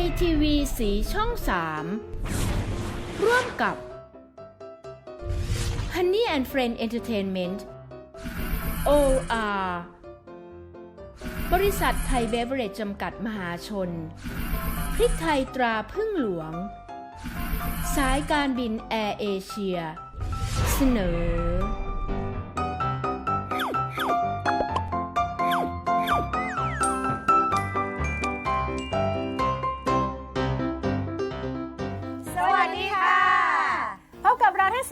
ยทีวีสีช่อง3ร่วมกับ Honey and Friend Entertainment OR บริษัทไทยเบเวอเรจจำกัดมหาชน พริกไทยตราพึ่งหลวง สายการบินแอร์เอเชีย เสนอ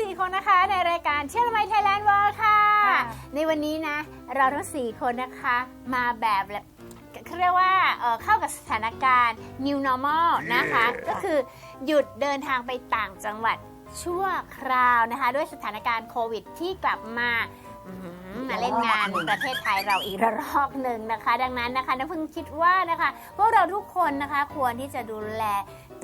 4 คนนะคะ ในรายการเชื่อไมไทยแลนด์เวิร์ค่ะ ในวันนี้นะ เราทั้ง 4 คนนะคะ มาแบบเขาเรียกว่าเอ่อเข้ากับสถานการณ์ new normal นะคะ ก็คือหยุดเดินทางไปต่างจังหวัดชั่วคราวนะคะ ด้วยสถานการณ์โควิดที่กลับมาอื้อหือมาเล่นงานประเทศไทยเราอีกระลอกหนึ่งนะคะ ดังนั้นนะคะน้ำพึ่งคิดว่านะคะพวกเราทุกคนนะคะควรที่จะดูแล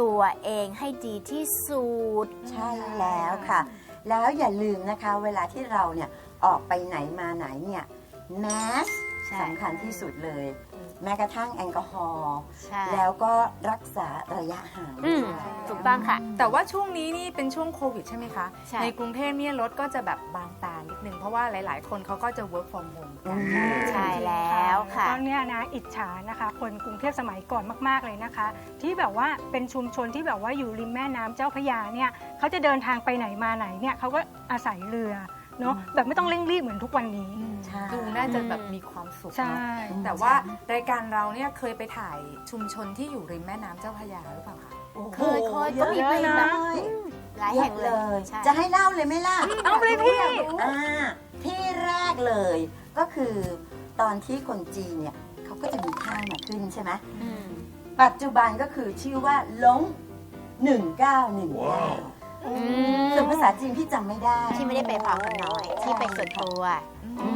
ตัวเองให้ดีที่สุด ใช่แล้วค่ะ แล้วอย่าลืมนะคะ เวลาที่เราเนี่ยออกไปไหนมาไหนเนี่ยแมส สำคัญที่สุดเลย แม้กระทั่งแอลกอฮอล์ใช่แล้วก็รักษาระยะห่างอืมด้วย ถูกต้องค่ะ แต่ว่าช่วงนี้นี่เป็นช่วงโควิดใช่ไหมคะใช่ กรุงเทพเนี่ยรถก็จะแบบบางตานิดนึง เพราะว่าหลาย ๆ คนเขาก็จะ work from home กันใช่แล้วค่ะตอนเนี้ยนะอิจฉานะคะ คนกรุงเทพสมัยก่อนมากๆเลยนะคะ ที่แบบว่าเป็นชุมชนที่แบบว่าอยู่ริมแม่น้ำเจ้าพระยาเนี่ยเขาจะเดินทางไปไหนมาไหนเนี่ยเขาก็อาศัยเรือ เนาะแบบไม่ต้องเร่งรีบเหมือนทุกวันนี้ ใช่ ดูน่าจะแบบมีความสุขใช่ เนอะแต่ว่ารายการเราเนี่ยเคยไปถ่ายชุมชนที่อยู่ริมแม่น้ำเจ้าพระยาหรือเปล่าคะ โอ้โหเคยเคยเยก็อะมีไปเลแบบยหลายเยแห่อะงเลเลย ย ใช่ จะให้เล่าเลยไหมล่ะเอาเลยพี่ อ่าที่แรกเลยก็คือตอนที่คนจีนเนี่ยเขาก็จะมีท่ามาขึ้นใช่ไหมอืมปัจจุบันก็คือชื่อว่าลง 1919อืม ส่วนภาษาจีนพี่จำไม่ได้ ที่ไม่ได้ไปเผากันน้อย ที่ไปส่วนตัว อ๋อ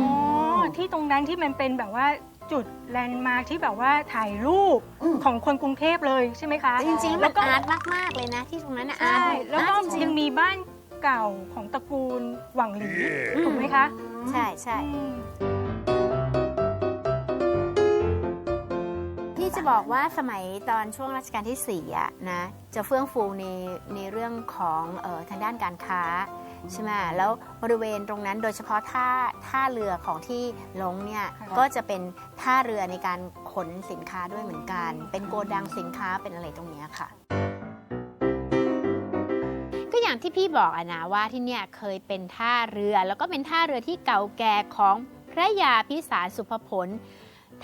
ที่ตรงนั้นที่มันเป็นแบบว่าจุดแลนด์มาร์คที่แบบว่าถ่ายรูปอืม ของคนกรุงเทพเลยใช่ไหมคะจริงๆแล้มันวก็อาร์ตมาก ๆ เลยนะที่ตรงนั้นนะอาใช่ร์ตแล้วก็อาร์ตจริยังงมีบ้านเก่าของตระกูลหวังหลีถูกไหมคะ ๆใช่ใช่ อืม จะบอกว่าสมัยตอนช่วงรัชกาลที่สี่อะนะจะเฟื่องฟูในในเรื่องของเออทางด้านการค้าใช่ไหมแล้วบริเวณตรงนั้นโดยเฉพาะท่าท่าเรือของที่หลงเนี่ยก็จะเป็นท่าเรือในการขนสินค้าด้วยเหมือนกัน เป็นโกดังสินค้าเป็นอะไรตรงเนี้ยค่ะ ก็อย่างที่พี่บอกอะนะว่าที่เนี่ยเคยเป็นท่าเรือแล้วก็เป็นท่าเรือที่เก่าแก่ของพระยาพิสารสุภพล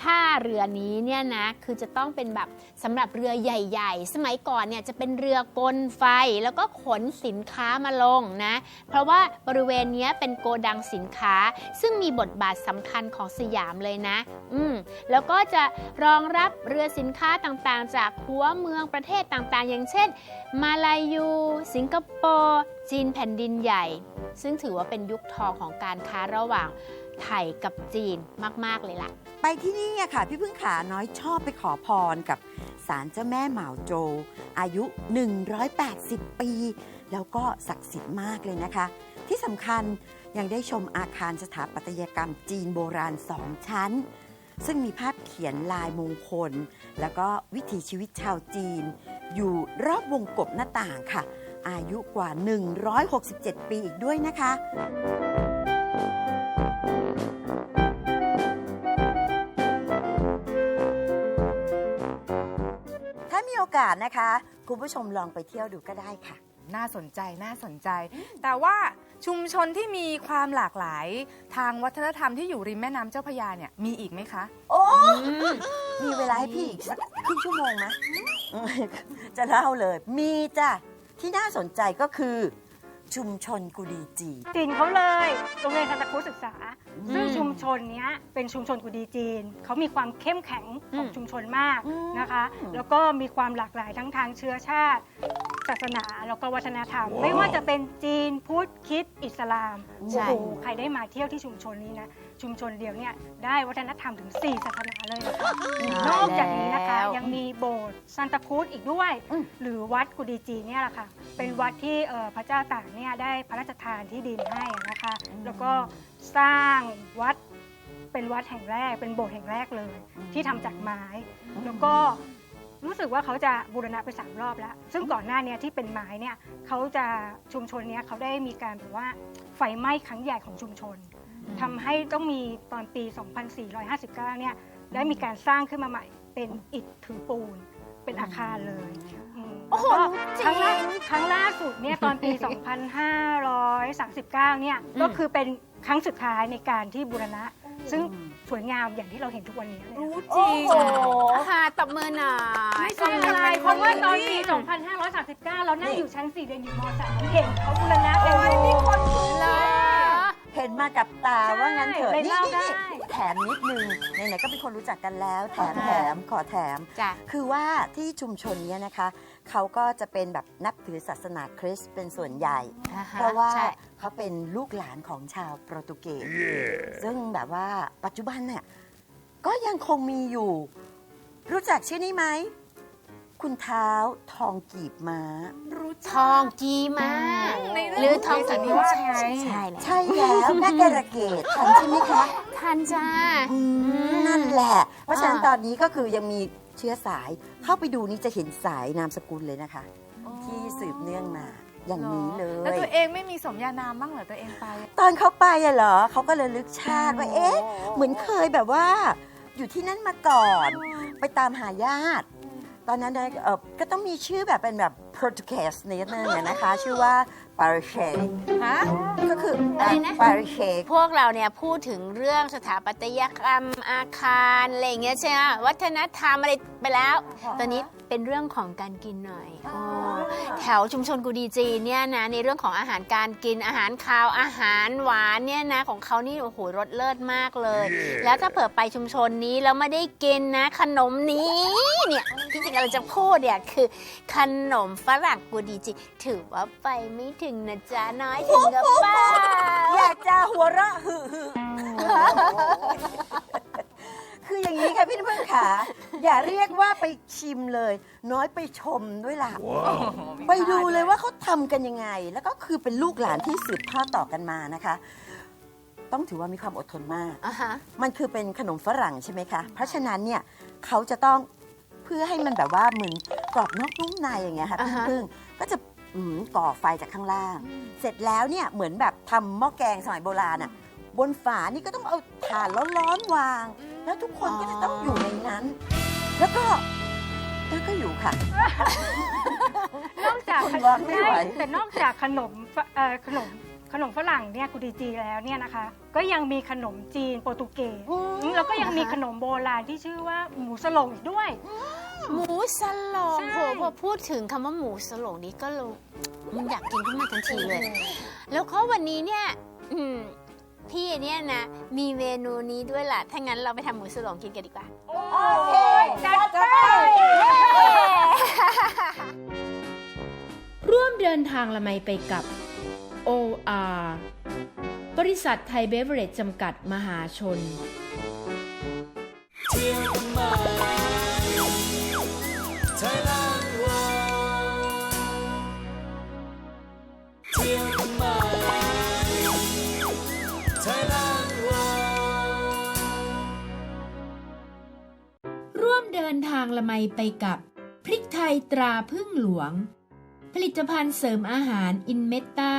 ท่าเรือนี้เนี่ยนะคือจะต้องเป็นแบบสำหรับเรือใหญ่ๆ สมัยก่อนเนี่ยจะเป็นเรือกลไฟแล้วก็ขนสินค้ามาลงนะเพราะว่าบริเวณนี้เป็นโกดังสินค้า ซึ่งมีบทบาทสำคัญของสยามเลยนะ อืมแล้วก็จะรองรับเรือสินค้าต่างๆ จากหัวเมืองประเทศต่างๆ อย่างเช่น มาลายู สิงคโปร์จีนแผ่นดินใหญ่ ซึ่งถือว่าเป็นยุคทองของการค้าระหว่าง ไทยกับจีนมาก ๆ เลยล่ะ ไปที่นี่อะค่ะ พี่พึ่งขาน้อยชอบไปขอพรกับศาลเจ้าแม่เหมาโจ อายุ 180 ปี แล้วก็ศักดิ์สิทธิ์มากเลยนะคะ ที่สำคัญยังได้ชมอาคารสถาปัตยกรรมจีนโบราณสองชั้น ซึ่งมีภาพเขียนลายมงคล แล้วก็วิถีชีวิตชาวจีน อยู่รอบวงกบหน้าต่างค่ะ อายุกว่า 167 ปีอีกด้วยนะคะ อกาสนะคะ คุณผู้ชมลองไปเที่ยวดูก็ได้ค่ะ น่าสนใจน่าสนใจ แต่ว่าชุมชนที่มีความหลากหลายทางวัฒนธรรมที่อยู่ริมแม่น้ำเจ้าพระยาเนี่ยมีอีกไหมคะ โอ้มีเวลาให้พี่อีกสักครึ่งชั่วโมงไหมจะเล่าเลย มีจ้ะที่น่าสนใจก็คือ ชุมชนกุดีจีจีนเขาเลย โรงเรียนคันตะคุศึกษาอืม ซึ่งชุมชนเนี้ยเป็นชุมชนกุดีจีน เขามีความเข้มแข็งของอืมชุมชนมากอืมนะคะ แล้วก็มีความหลากหลายทั้งทางเชื้อชาติ ศาสนาแล้วก็วัฒนธรรม ไม่ว่าจะเป็นจีนพุทธคริดอิสลามใช่โอ้โหใครได้มาเที่ยวที่ชุมชนนี้นะชุมชนเดียวเนี่ยได้วัฒนธรรมถึง 4 ศาสนาเลยนะคะนอกจากนี้นะคะแล้วยังมีโบสถ์ซานตาครูสอีกด้วยอืมหรือวัดกุดีจีนเนี่ยแหละค่ะ เป็นวัดที่เอ่อพระเจ้าตากเนี่ยได้พระราชทานที่ดินให้อะนะคะ แล้วก็ สร้างวัดเป็นวัดแห่งแรก เป็นโบสถ์แห่งแรกเลย ที่ทำจากไม้ แล้วก็รู้สึกว่าเขาจะบูรณะไปสามรอบแล้ว ซึ่งก่อนหน้าเนี้ที่เป็นไม้เนี่ยเขาจะชุมชนเนี้ยเขาได้มีการแบบว่าไฟไหม้ครั้งใหญ่ของชุมชนทำให้ต้องมีตอนปี 2459 เนี่ยได้มีการสร้างขึ้นมาใหม่เป็นอิฐถือปูน เป็นอาคารเลยอืม โอ้โหแล้วก็รู้จริงครั้งล่าครั้งล่าสุดเนี่ยตอนปี 2539 เนี่ยอืมก็คือเป็นครั้งสุดท้ายในการที่บูรณะ ซึ่งสวยงามอย่างที่เราเห็นทุกวันนี้เลยรู้จริงค่ะตบมือหน่อยไม่ใช่อะไรเพราะว่าตอนปี 2539 เรานั่งอยู่ชั้น 4 เรียนอยู่ม .3 เห็นเขาบูรณะกันโอ้ยมีคนเหรอเห็นมากับตาว่างั้นเถอะเลยนี่เล่านี่ได้นี่แถมนิดนึงไหนๆก็เป็นคนรู้จักกันแล้ว แถมแถมขอแถม จ้ะ คือว่าที่ชุมชนเนี้ยนะคะ เขาก็จะเป็นแบบนับถือศาสนาคริสต์เป็นส่วนใหญ่ อ่ฮเพราะว่าใช่เขาเป็นลูกหลานของชาวโปรตุเกส ซึ่งแบบว่าปัจจุบันเนี่ยก็ยังคงมีอยู่ รู้จักชื่อนี้ไหม คุณเท้าทองกีบม้า รู้ทจัก องจีมาในหรือทองสัจีนนิมาวาสไง ใช่แล้วใช่แล้วแม่กระเกดทันใช่ไหมคะ ทันจ้า อืมนั่นแหละ เพราะฉะนั้นอ่า ตอนนี้ก็คือยังมี เชื้อสายเข้าไปดูนี่จะเห็นสายนามสกุลเลยนะคะ ที่สืบเนื่องมาอย่างนี้เลแล้วยตัวเองไม่มีสมญานามบ้างเหรอตัวเองไป ตอนเขาไปอะเหรอเขาก็เลยลึกชาติว่าเอ๊ะ เหมือนเคยแบบว่า อยู่ที่นั่นมาก่อน ไปตามหาญาติตอนนั้นเนี่ยเออก็ต้องมีชื่อแบบเป็นแบบโปรตุเกสนิดนึงอะนะคะ ชื่อว่า ปาริเชฮะก็คืออะไรนะ ปาริเชพวกเราเนี่ยพูดถึงเรื่องสถาปัตยกรรมอาคารอะไรอย่างเงี้ยใช่ไหมวัฒนธรรมอะไรไปแล้ว ตอนนี้เป็นเรื่องของการกินหน่อยอ๋อแถวชุมชนกูดีจีนเนี่ยนะในเรื่องของอาหารการกินอาหารคาวอาหารหวานเนี่ยนะของเขานี่โอ้โหรสเลิศมากเลย แล้วถ้าเผื่อไปชุมชนนี้แล้วไม่ได้กินนะ ขนมนี้เนี่ยที่จริงเราจะพูดเนี่ยคือขนมฝรั่งกูดีจีถือว่าไปไม่ถึงนะจ๊ะน้อยถึงกับเปล่าอยากจะหัวเราะฮึฮึคืออย่างนี้ค่ะพี่เพื่อนขาอย่าเรียกว่าไปชิมเลย น้อยไปชมด้วยล่ะ ไปดูเลยว่าเขาทำกันยังไง แล้วก็คือเป็นลูกหลานที่สืบทอดต่อกันมานะคะ ต้องถือว่ามีความอดทนมากอ่าฮะมันคือเป็นขนมฝรั่งใช่ไหมคะ เพราะฉะนั้นเนี่ยเขาจะต้องเพื่อให้มันแบบว่าเหมือนกรอบนอกนุ่มในอย่างเงี้ยค่ะอ่าฮะพึ่งๆก็จะ อืมก่อไฟจากข้างล่าง เสร็จแล้วเนี่ยเหมือนแบบทำหม้อแกงสมัยโบราณอะ บนฝานี่ก็ต้องเอาถ่านร้อนๆวาง แล้วทุกคนก็จะต้องอยู่ในนั้น แล้วก็แล้วก็อยู่ค่ะ นอกจากคนวางไม่ไหว ใช่แต่นอกจากขนมฝเอ่อขนมขนมฝรั่งเนี่ยกุดีจีแล้วเนี่ยนะคะ ก็ยังมีขนมจีนโปรตุเกสอืมแล้วก็ยังมีขนมโบราณที่ชื่อว่าหมูสโลงอีกด้วย หมูสลงใช่โหพอพูดถึงคำว่าหมูสลงนี้ก็รู้มันอยากกินขึ้นมาทันทีเลย แล้วก็วันนี้เนี่ยอืมพี่เนี่ยนะ มีเมนูนี้ด้วยล่ะ ถ้างั้นเราไปทำหมูสลงกินกันดีกว่า โอ้ยจัดไปร่วมเดินทางละไมไปกับ OR บริษัทไทยเบเวอเรจจำกัดมหาชนร่างละไมไปกับ พริกไทยตราพึ่งหลวง ผลิตภัณฑ์เสริมอาหารอินเมตตา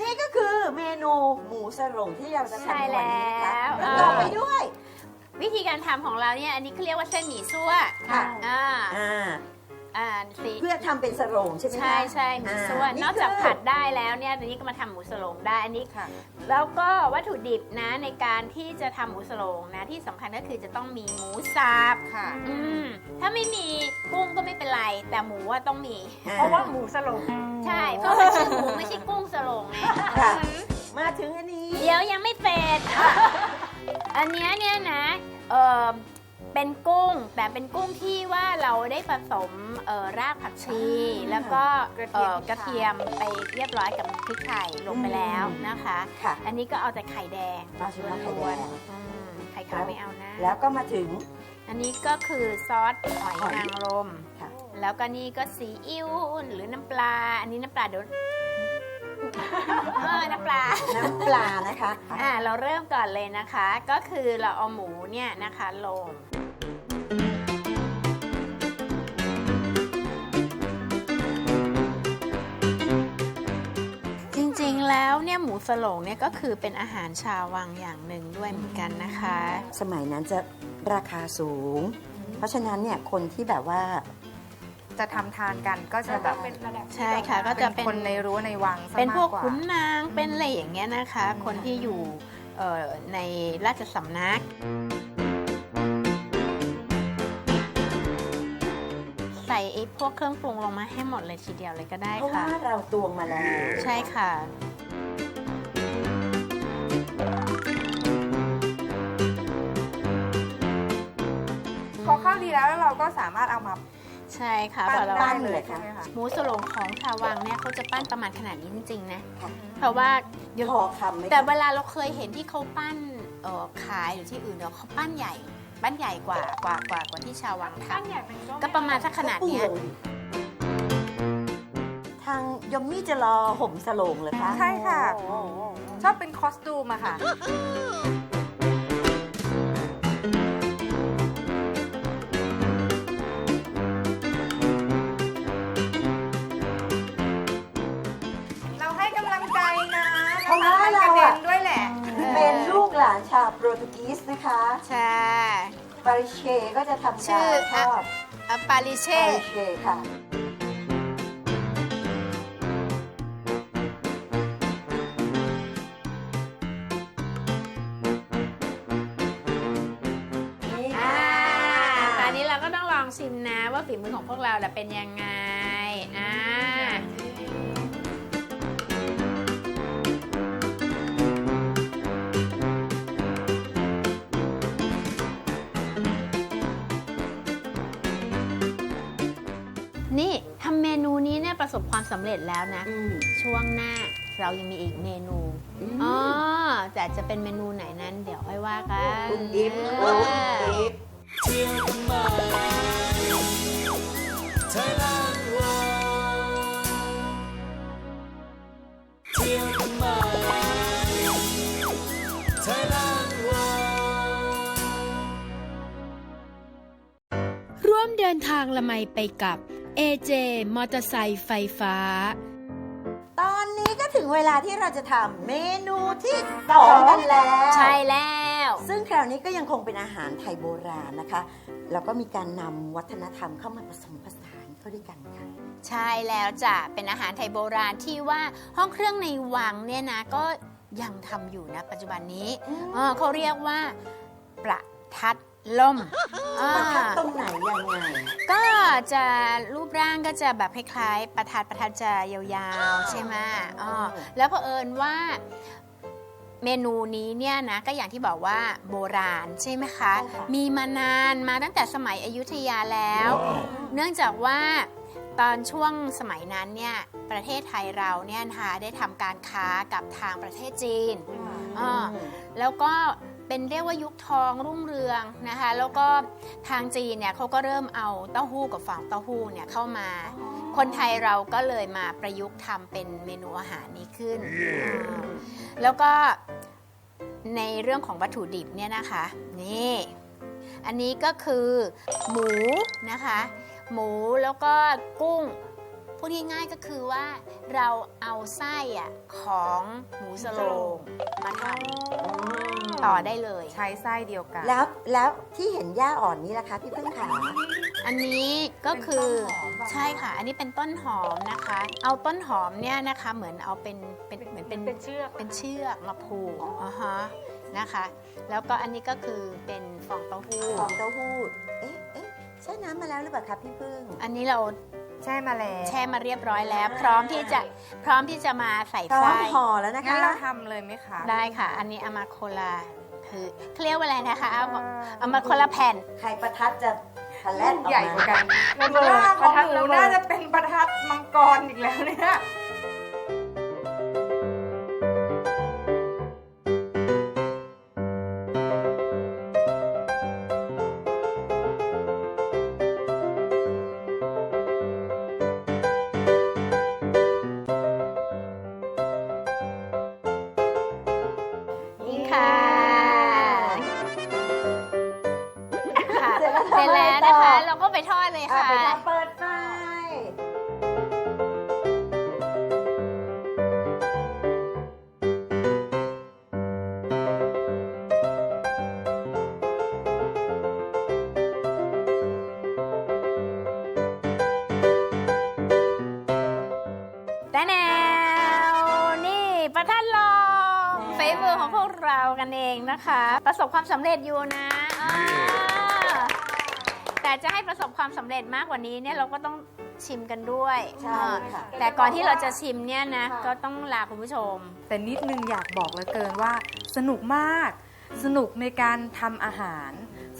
นี่ก็คือเมนูหมูสโรงที่เราจะทำใช่ในวันนี้นะคะแล้วแล้วต่อไปด้วย วิธีการทำของเราเนี่ยอันนี้เขาเรียกว่าเส้นหมี่ซั่วค่ะ อ่าำเป็นสโรงใช่ไหมคะ ใช่ใช่หมูซั่วอ่านอกจากคือผัดได้แล้วเนี่ยตอนนี้ก็มาทำหมูสโลงได้อันนี้ค่ะ แล้วก็วัตถุดิบนะในการที่จะทำหมูสโลงนะที่สำคัญก็คือจะต้องมีหมูสับค่ะ อืมถ้าไม่มีกุ้งก็ไม่เป็นไร แต่หมูว่าต้องมี เพราะว่าหมูสโลงใช่เพราะมันชื่อหมูไม่ใช่กุ้งสโลงไงค่ะ มาถึงอันนี้ เดี๋ยวยังไม่เป็ดอะอันเนี้ยเนี่ยนะเออ เป็นกุ้งแต่เป็นกุ้งที่ว่าเราได้ผสมเอ่อรากผักชีอ่าแล้วก็กระเทีเอ่ยมอกระเทียมไปเรียบร้อยกับพริกไทยลงไปแล้วนะคะ ค่ะ อันนี้ก็เอาแต่ไข่แดงเอาเฉพาะไข่แดงอืมไข่ขาวไม่เอานะ แล้วก็มาถึง อันนี้ก็คือซอสหอย นางรม ค่ะ แล้วก็นี่ก็ซีอิ๊วหรือน้ำปลา อันนี้น้ำปลาเดี๋ยวเออน้ำปลา น้ำปลานะคะ อ่าเราเริ่มก่อนเลยนะคะ ก็คือเราเอาหมูเนี่ยนะคะลง สโลงเนี่ยก็คือเป็นอาหารชาววังอย่างหนึ่งด้วยเหมือนกันนะคะ สมัยนั้นจะราคาสูง เพราะฉะนั้นเนี่ยคนที่แบบว่า จะทำทานกันก็จะแบบเป็นระดับใช่ค่ะก็จะเป็เป็นนคนในรั้วในวังซะเป็นพวกมาาขุนนางเป็นอะไรอย่างเงี้ยนะคะ คนที่อยู่เอ่อในราชสำนัก ใส่ไอ้พวกเครื่องปรุงลงมาให้หมดเลยทีเดียวเลยก็ได้เพราะค่ะ ว่าเราตวงมาแล้ว ใช่ค่ะ ก็สามารถเอามา ใช่ค่ะปั้พอนเราได้เลยใช่ไหมคะหมูสโลงของชาววังเนี่ยเขาจะปั้นประมาณขนาดนี้จริงๆนะค่ะเพราะว่าเดี๋ยวพอคำไหมคะแต่เวลาเราเคยเห็นที่เขาปั้นเอ่อขายหรือที่อื่นเนาะเขาปั้นใหญ่ปั้นใหญ่กว่ากว่ากว่ากว่าที่ชาววังทปั้นใหญ่เป็นำก็ประมาณสักขนาดเนี้ย ทางยมมี่จะรอห่มสโลงเลยคะ ใช่ค่ะ ชอบเป็นคอสตูมอะค่ะ คะใช่ปาริเชก็จะทำชื่การอทอดอะปาลิเช่ปาริเชค่ะนี่อ่าค่ะตอนนี้เราก็ต้องลองชิมนะว่าฝีมือของพวกเราน่ะเป็นยังไง ความสำเร็จแล้วนะ อืม ช่วงหน้าเรายังมีอีกเมนูอืมอ๋อแต่จะเป็นเมนูไหนนั้น เดี๋ยวค่อยว่ากันคุณดิฟเอคุณอดิฟร่วมเดินทางละไมไปกับ AJ มอเตอร์ไซค์ไฟฟ้า ตอนนี้ก็ถึงเวลาที่เราจะทำเมนูที่สองกันแล้ว ใช่แล้ว ซึ่งคราวนี้ก็ยังคงเป็นอาหารไทยโบราณนะคะ แล้วก็มีการนำวัฒนธรรมเข้ามาผสมผสานเข้าด้วยกันค่ะ ใช่แล้วจ้ะ เป็นอาหารไทยโบราณที่ว่าห้องเครื่องในวังเนี่ยนะก็ยังทำอยู่นะปัจจุบันนี้อืมเออเขาเรียกว่าประทัด ล่มอ่าประทับตรงไหนยังไง ก็จะรูปร่างก็จะแบบคล้ายๆ ประทัดประทัดจะยาวๆ ใช่ไหมอ๋อแล้วเผอิญว่าเมนูนี้เนี่ยนะก็อย่างที่บอกว่าโบราณใช่ไหมคะ ใช่ค่ะ มีมานานมาตั้งแต่สมัยอยุธยาแล้ว เนื่องจากว่าตอนช่วงสมัยนั้นเนี่ยประเทศไทยเราเนี่ยนะคะได้ทำการค้ากับทางประเทศจีน อ่า แล้วก็ เป็นเรียกว่ายุคทองรุ่งเรืองนะคะ แล้วก็ทางจีนเนี่ยเขาก็เริ่มเอาเต้าหู้กับฟองเต้าหู้เนี่ยเข้ามา คนไทยเราก็เลยมาประยุกต์ทำเป็นเมนูอาหารนี้ขึ้นอ่าแล้วก็ในเรื่องของวัตถุดิบเนี่ยนะคะนี่อันนี้ก็คือหมูนะคะ หมูแล้วก็กุ้งพูดง่ายๆก็คือว่าเราเอาไส้อะของหมูสโลงมาทำ ต่อได้เลย ใช้ไส้เดียวกัน แล้วแล้วที่เห็นหญ้าอ่อนนี้ล่ะคะพี่พึ่งขา อันนี้ก็คือเป็นต้นหอมป่ะใช่ค่ะ อันนี้เป็นต้นหอมนะคะ เอาต้นหอมเนี่ยนะคะเหมือนเอาเป็นเป็นเหมือนเป็นเป็นเชือกเป็นเชือกมาผูกอ่าฮะนะคะ แล้วก็อันนี้ก็คือเป็นฟองเต้าหู้ ของเต้าหู้ เอ๊ะเอ๊ะใช่น้ำมาแล้วหรือเปล่าคะพี่พึ่ง อันนี้เรา แช่มาแล้วแช่มาเรียบร้อยแล้ว พร้อมที่จะพร้อมที่จะมาใส่พร้อไส้มห่อแล้วนะงั้นคะเราทำเลยไหมคะ ได้ค่ะ อันนี้เอามาโคลาคือเขาเรียกว่าอะไรนะคะเอาเอามาคนละแผ่น ไข่ประทัดจะทะแลดออกใหญ่กว่ามากันระเบิดหน้าขประองทัดหมูระเบิดน่าจะเป็นประทัดมังกรอีกแล้วเนี่ย ลยค่ะเปิดไฟแต่แนวนี่ประทัดลมเฟเวอร์ของพวกเรากันเองนะคะ ประสบความสำเร็จอยู่นะ แต่จะให้ประสบความสำเร็จมากกว่านี้เนี่ยเราก็ต้องชิมกันด้วยใช่ค่ะอ่าแต่ก่อนที่เราจะชิมเนี่ยนะก็ต้องลาคุณผู้ชม แต่นิดนึงอยากบอกเหลือเกินว่า สนุกมาก สนุกในการทำอาหาร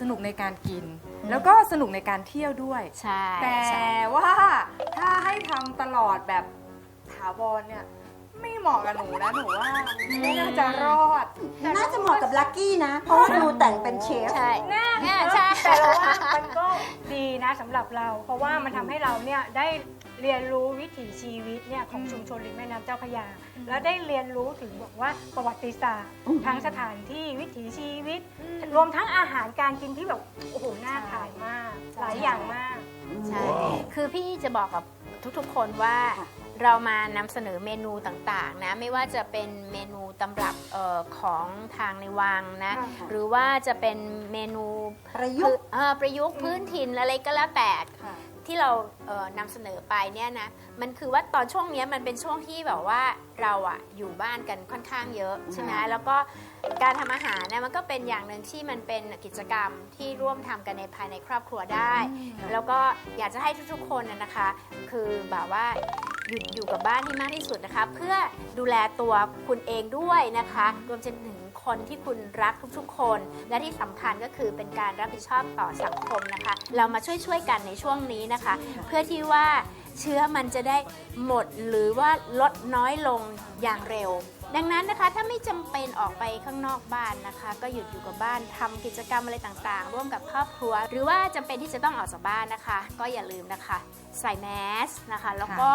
สนุกในการกิน แล้วก็สนุกในการเที่ยวด้วย ใช่แต่ใช่ ว่าถ้าให้ทำตลอดแบบถาวรเนี่ย ไม่เหมาะกับหนูนะหนูว่าไม่น่าจะรอดน่าจะเหมาะกับลักกี้นะ เพราะว่าดูแต่งเป็นเชฟ ใช่เนี่ยใช่ แต่เราว่ามันก็ดีนะสำหรับเรา เพราะว่ามันทำให้เราเนี่ยได้เรียนรู้วิถีชีวิตเนี่ยของชุมชนริมแม่น้ำเจ้าพระยา แล้วได้เรียนรู้ถึงบอกว่าประวัติศาสตร์อืมทั้งสถานที่วิถีชีวิต รวมทั้งอาหารการกินที่แบบโอ้โหน่าทานมาก หลายอย่างมาก ใช่ คือพี่จะบอกกับทุกๆ คนว่าค่ะ เรามานำเสนอเมนูต่างๆนะไม่ว่าจะเป็นเมนูตำรับเออของทางในวังนะค่ะหรือว่าจะเป็นเมนูประยุกต์ เอ่อประยุกต์พื้นถิ่นอะไรก็แล้วแต่ค่ะที่เราเอ่อนำเสนอไปเนี่ยนะมันคือว่าตอนช่วงเนี้ยมันเป็นช่วงที่แบบว่าเราอะอยู่บ้านกันค่อนข้างเยอะใช่ไหมแล้วก็การทำอาหารเนี่ยมันก็เป็นอย่างหนึ่งที่มันเป็นกิจกรรมที่ร่วมทำกันในภายในครอบครัวได้ แล้วก็อยากจะให้ทุกๆคนนะนะคะ คือแบบว่าหยุดอยู่กับบ้านให้มากที่สุดนะคะ เพื่อดูแลตัวคุณเองด้วยนะคะ รวมจนถึงคนที่คุณรักทุกๆ คน และที่สำคัญก็คือเป็นการรับผิดชอบต่อสังคมนะคะ เรามาช่วยๆกันในช่วงนี้นะคะ เพื่อที่ว่า เชื้อมันจะได้หมดหรือว่าลดน้อยลงอย่างเร็ว ดังนั้นนะคะถ้าไม่จำเป็นออกไปข้างนอกบ้านนะคะ ก็หยุดอยู่กับบ้านทำกิจกรรมอะไรต่างๆ ร่วมกับครอบครัว หรือว่าจำเป็นที่จะต้องออกจากบ้านนะคะ ก็อย่าลืมนะคะ ใส่แมสนะคะ แล้วก็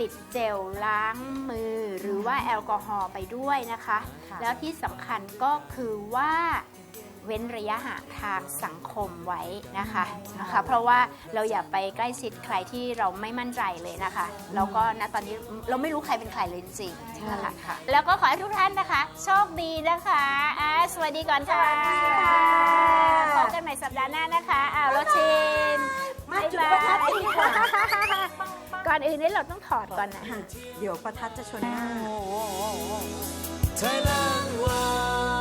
ติดเจลล้างมือ หรือว่าแอลกอฮอล์ไปด้วยนะคะค่ะแล้วที่สำคัญก็คือว่า เว้นระยะห่างทางสังคมไว้นะคะนะคะ เพราะว่าเราอย่าไปใกล้ชิดใครที่เราไม่มั่นใจเลยนะคะแล้วก็ณตอนนี้เราไม่รู้ใครเป็นใครเลยจริงๆนะคะแล้วก็ขอให้ทุกท่านนะคะ โชคดีนะคะอ่าสวัสดีก่อนค่ะพบกันใหม่สัปดาห์หน้านะคะอ้าวรถชิมมาจุดประทัดกันดีกว่าก่อนอื่นนี่เราต้องถอดก่อนนะ เดี๋ยวประทัดจะชนหน้า Thailand ว่า